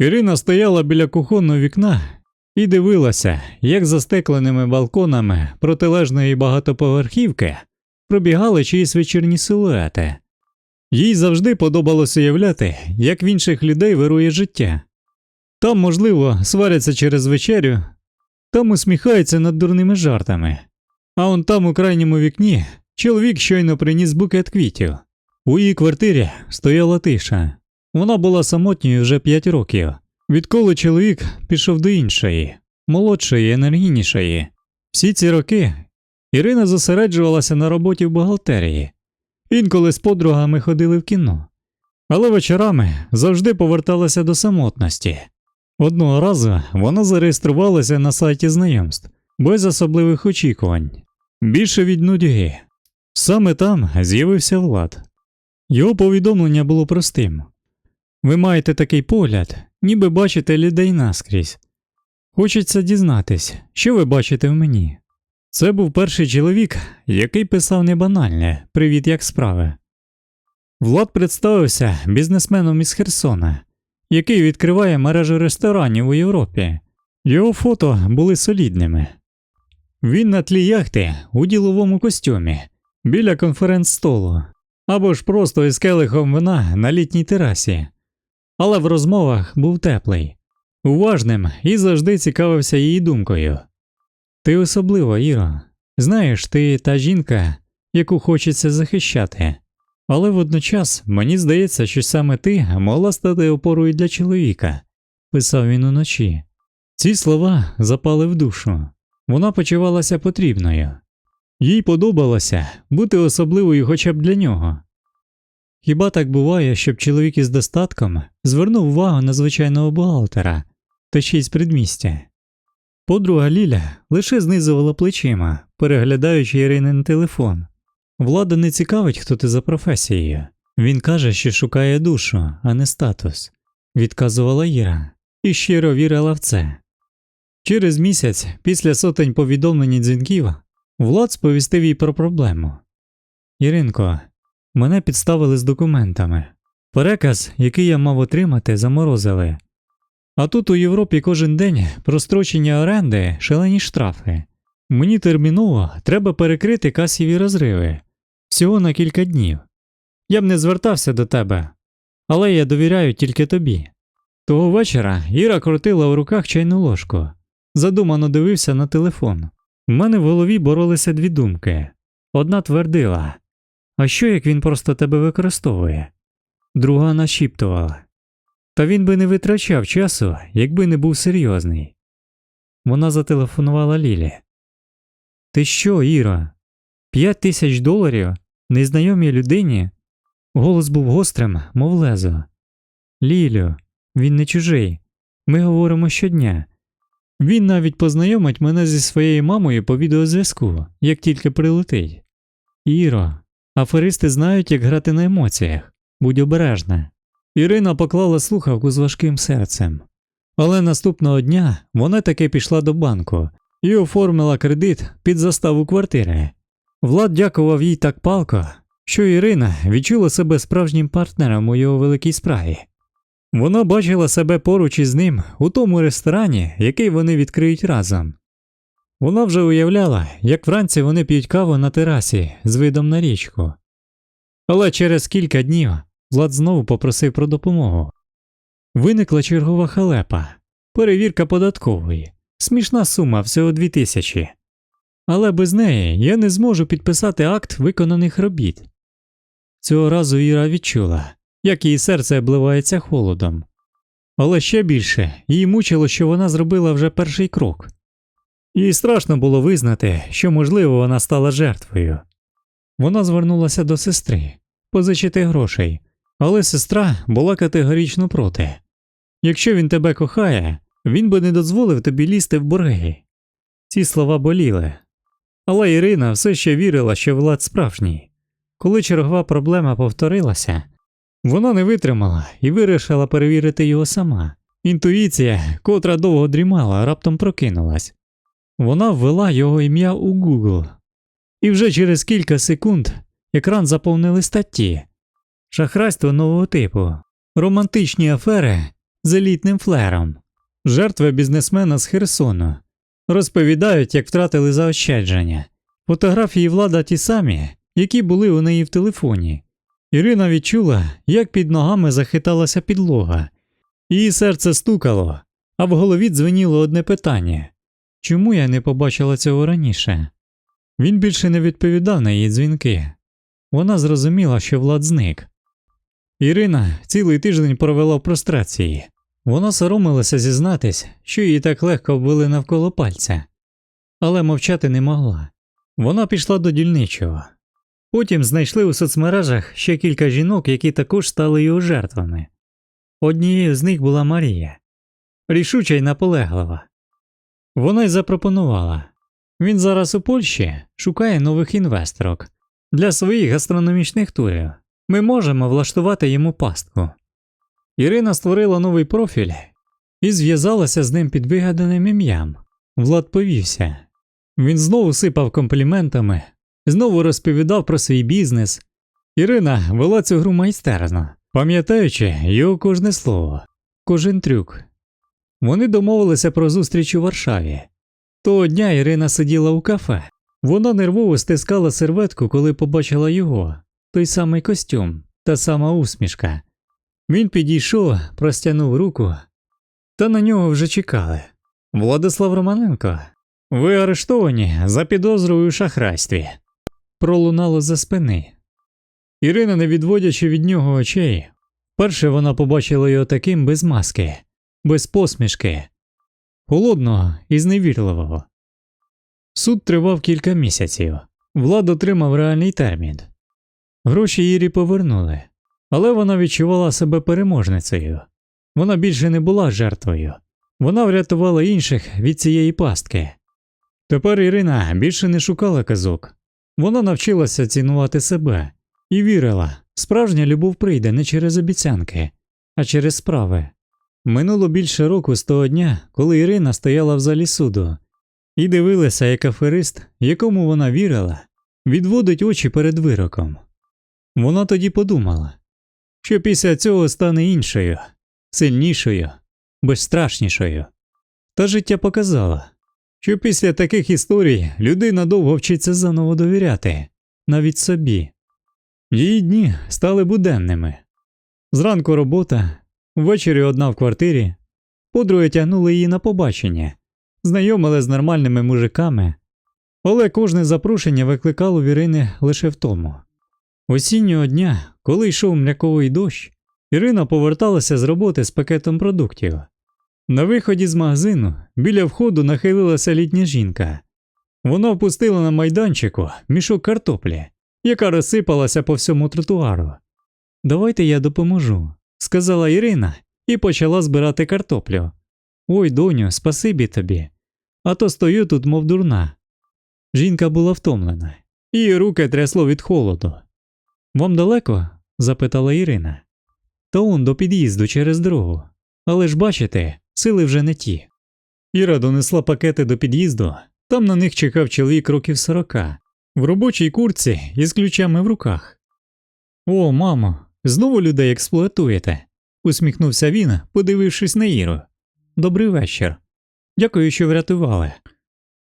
Ірина стояла біля кухонного вікна і дивилася, як за стекленими балконами протилежної багатоповерхівки пробігали чиїсь вечірні силуети. Їй завжди подобалось уявляти, як в інших людей вирує життя. Там, можливо, сваряться через вечерю, там усміхаються над дурними жартами, а он там у крайньому вікні чоловік щойно приніс букет квітів. У її квартирі стояла тиша. Вона була самотньою вже 5 років, відколи чоловік пішов до іншої, молодшої, енергійнішої. Всі ці роки Ірина зосереджувалася на роботі в бухгалтерії. Інколи з подругами ходили в кіно, але вечорами завжди поверталася до самотності. Одного разу вона зареєструвалася на сайті знайомств без особливих очікувань, більше від нудьги. Саме там з'явився Влад. Його повідомлення було простим. Ви маєте такий погляд, ніби бачите людей наскрізь. Хочеться дізнатись, що ви бачите в мені. Це був перший чоловік, який писав не банальне Привіт, як справи. Влад представився бізнесменом із Херсона, який відкриває мережу ресторанів у Європі. Його фото були солідними. Він на тлі яхти у діловому костюмі біля конференц-столу або ж просто із келихом вина на літній терасі, але в розмовах був теплий, уважним і завжди цікавився її думкою. Ти особлива, Іро. Знаєш, ти та жінка, яку хочеться захищати. Але водночас мені здається, що саме ти могла стати опорою для чоловіка, писав він уночі. Ці слова запали в душу. Вона почувалася потрібною. Їй подобалося бути особливою хоча б для нього. Хіба так буває, щоб чоловік із достатком звернув увагу на звичайного бухгалтера та ще й з предмістя? Подруга Ліля лише знизувала плечима, переглядаючи Іринин телефон. Влада не цікавить, хто ти за професією. Він каже, що шукає душу, а не статус, відказувала Іра, і щиро вірила в це. Через місяць, після сотень повідомлень дзвінків, Влад сповістив їй про проблему. Іринко, мене підставили з документами. Переказ, який я мав отримати, заморозили. А тут у Європі кожен день прострочення оренди шалені штрафи. Мені терміново треба перекрити касові розриви всього на кілька днів. Я б не звертався до тебе, але я довіряю тільки тобі. Того вечора Іра крутила у руках чайну ложку, задумано дивився на телефон. У мене в голові боролися дві думки. Одна твердила А що як він просто тебе використовує? Друга нашіптувала. Та він би не витрачав часу, якби не був серйозний. Вона зателефонувала Лілі. Ти що, Іра? П'ять тисяч доларів незнайомій людині? Голос був гострим, мов лезо. Лілю, він не чужий. Ми говоримо щодня. Він навіть познайомить мене зі своєю мамою по відеозв'язку, як тільки прилетить. Іро, аферисти знають, як грати на емоціях. Будь обережна. Ірина поклала слухавку з важким серцем. Але наступного дня вона таки пішла до банку і оформила кредит під заставу квартири. Влад дякував їй так палко, що Ірина відчула себе справжнім партнером у його великій справі. Вона бачила себе поруч із ним у тому ресторані, який вони відкриють разом. Вона вже уявляла, як вранці вони п'ють каву на терасі з видом на річку. Але через кілька днів Влад знову попросив про допомогу. Виникла чергова халепа, перевірка податкової, смішна сума всього дві тисячі. Але без неї я не зможу підписати акт виконаних робіт. Цього разу Іра відчула, як її серце обливається холодом. Але ще більше її мучило, що вона зробила вже перший крок. Їй страшно було визнати, що, можливо, вона стала жертвою. Вона звернулася до сестри позичити грошей, але сестра була категорично проти. Якщо він тебе кохає, він би не дозволив тобі лізти в борги. Ці слова боліли. Але Ірина все ще вірила, що Влад справжній. Коли чергова проблема повторилася, вона не витримала і вирішила перевірити його сама. Інтуїція, котра довго дрімала, раптом прокинулась. Вона ввела його ім'я у Google. І вже через кілька секунд екран заповнили статті, шахрайство нового типу, романтичні афери з елітним флером, жертви бізнесмена з Херсону. Розповідають, як втратили заощадження. Фотографії влада ті самі, які були у неї в телефоні. Ірина відчула, як під ногами захиталася підлога. Її серце стукало, а в голові дзвеніло одне питання чому я не побачила цього раніше? Він більше не відповідав на її дзвінки. Вона зрозуміла, що Влад зник. Ірина цілий тиждень провела в прострації. Вона соромилася зізнатись, що її так легко обвели навколо пальця, але мовчати не могла. Вона пішла до дільничого. Потім знайшли у соцмережах ще кілька жінок, які також стали його жертвами. Однією з них була Марія, рішуча й наполеглива. Вона й запропонувала він зараз у Польщі шукає нових інвесторок для своїх гастрономічних турів. Ми можемо влаштувати йому пастку. Ірина створила новий профіль і зв'язалася з ним під вигаданим ім'ям. Влад повівся. Він знову сипав компліментами, знову розповідав про свій бізнес. Ірина вела цю гру майстерно, пам'ятаючи його кожне слово, кожен трюк. Вони домовилися про зустріч у Варшаві. Того дня Ірина сиділа у кафе. Вона нервово стискала серветку, коли побачила його, той самий костюм, та сама усмішка. Він підійшов, простягнув руку, та на нього вже чекали. Владислав Романенко, ви арештовані за підозрою у шахрайстві. Пролунало за спини. Ірина, не відводячи від нього очей, перше вона побачила його таким без маски, без посмішки, холодного і зневірливого. Суд тривав кілька місяців. Влад отримав реальний термін. Гроші Ірі повернули, але вона відчувала себе переможницею. Вона більше не була жертвою. Вона врятувала інших від цієї пастки. Тепер Ірина більше не шукала казок. Вона навчилася цінувати себе і вірила, справжня любов прийде не через обіцянки, а через справи. Минуло більше року з того дня, коли Ірина стояла в залі суду і дивилася, як аферист, якому вона вірила, відводить очі перед вироком. Вона тоді подумала, що після цього стане іншою, сильнішою, безстрашнішою. Та життя показало, що після таких історій людина довго вчиться заново довіряти, навіть собі. Її дні стали буденними. Зранку робота, ввечері одна в квартирі, подруги тягнули її на побачення, знайомили з нормальними мужиками, але кожне запрошення викликало в Ірини лише втому. Осіннього дня, коли йшов м'яковий дощ, Ірина поверталася з роботи з пакетом продуктів. На виході з магазину біля входу нахилилася літня жінка. Вона впустила на майданчику мішок картоплі, яка розсипалася по всьому тротуару. Давайте я допоможу, сказала Ірина і почала збирати картоплю. Ой, доню, спасибі тобі. А то стою тут, мов дурна. Жінка була втомлена, її руки трясло від холоду. Вам далеко? запитала Ірина. Та он до під'їзду через дорогу. Але ж бачите, сили вже не ті. Іра донесла пакети до під'їзду, там на них чекав чоловік років сорока, в робочій курці із ключами в руках. О, мамо, знову людей експлуатуєте, усміхнувся він, подивившись на Іру. Добрий вечір. Дякую, що врятували.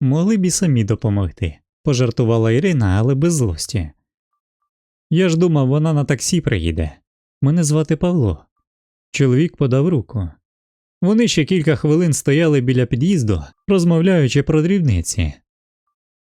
Могли б і самі допомогти, пожартувала Ірина, але без злості. Я ж думав, вона на таксі приїде. Мене звати Павло. Чоловік подав руку. Вони ще кілька хвилин стояли біля під'їзду, розмовляючи про дрібниці.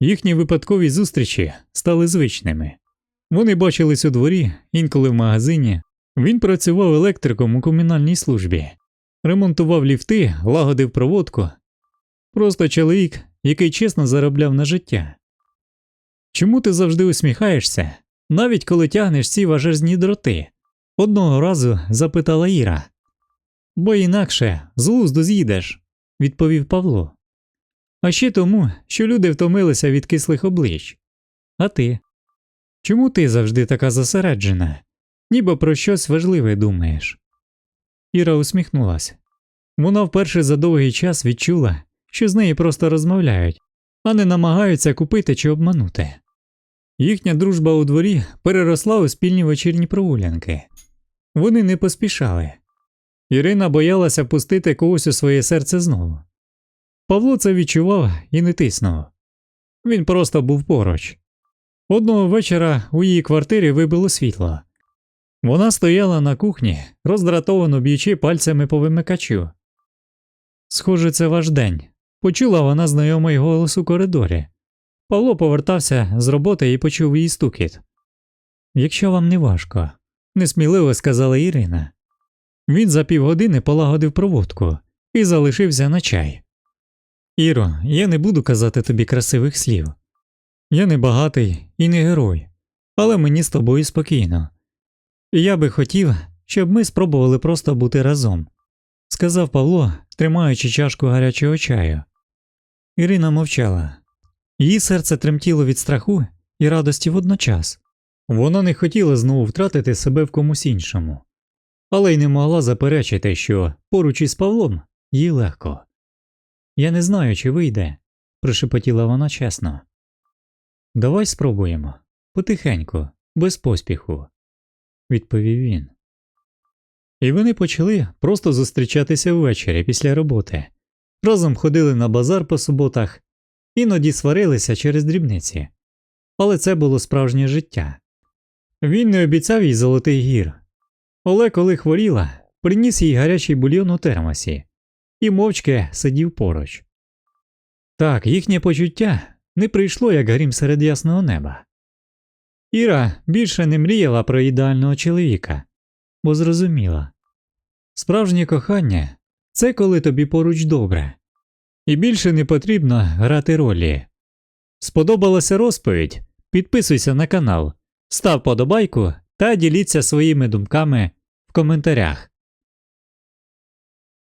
Їхні випадкові зустрічі стали звичними. Вони бачились у дворі, інколи в магазині. Він працював електриком у комунальній службі, ремонтував ліфти, лагодив проводку. Просто чоловік, який чесно заробляв на життя. Чому ти завжди усміхаєшся, навіть коли тягнеш ці важезні дроти? Одного разу запитала Іра. Бо інакше з лузду з'їдеш, відповів Павло. А ще тому, що люди втомилися від кислих облич. А ти? Чому ти завжди така зосереджена, ніби про щось важливе думаєш? Іра усміхнулася. Вона вперше за довгий час відчула, що з нею просто розмовляють, а не намагаються купити чи обманути. Їхня дружба у дворі переросла у спільні вечірні прогулянки. Вони не поспішали. Ірина боялася пустити когось у своє серце знову. Павло це відчував і не тиснув. Він просто був поруч. Одного вечора у її квартирі вибило світло. Вона стояла на кухні, роздратовано б'ючи пальцями по вимикачу. Схоже, це ваш день. Почула вона знайомий голос у коридорі. Павло повертався з роботи і почув її стукіт. Якщо вам не важко, несміливо сказала Ірина. Він за півгодини полагодив проводку і залишився на чай. Іро, я не буду казати тобі красивих слів. Я не багатий і не герой, але мені з тобою спокійно. Я би хотів, щоб ми спробували просто бути разом, сказав Павло, тримаючи чашку гарячого чаю. Ірина мовчала. Її серце тремтіло від страху і радості водночас. Вона не хотіла знову втратити себе в комусь іншому, але й не могла заперечити, що поруч із Павлом їй легко. Я не знаю, чи вийде, прошепотіла вона чесно. Давай спробуємо потихеньку, без поспіху, відповів він. І вони почали просто зустрічатися ввечері після роботи. Разом ходили на базар по суботах, іноді сварилися через дрібниці. Але це було справжнє життя. Він не обіцяв їй золотий гір. Оле, коли хворіла, приніс їй гарячий бульйон у термосі і мовчки сидів поруч. Так, їхнє почуття не прийшло як грім серед ясного неба. Іра більше не мріяла про ідеального чоловіка, бо зрозуміла справжнє кохання це коли тобі поруч добре, і більше не потрібно грати ролі. Сподобалася розповідь? Підписуйся на канал, став подобайку та діліться своїми думками в коментарях.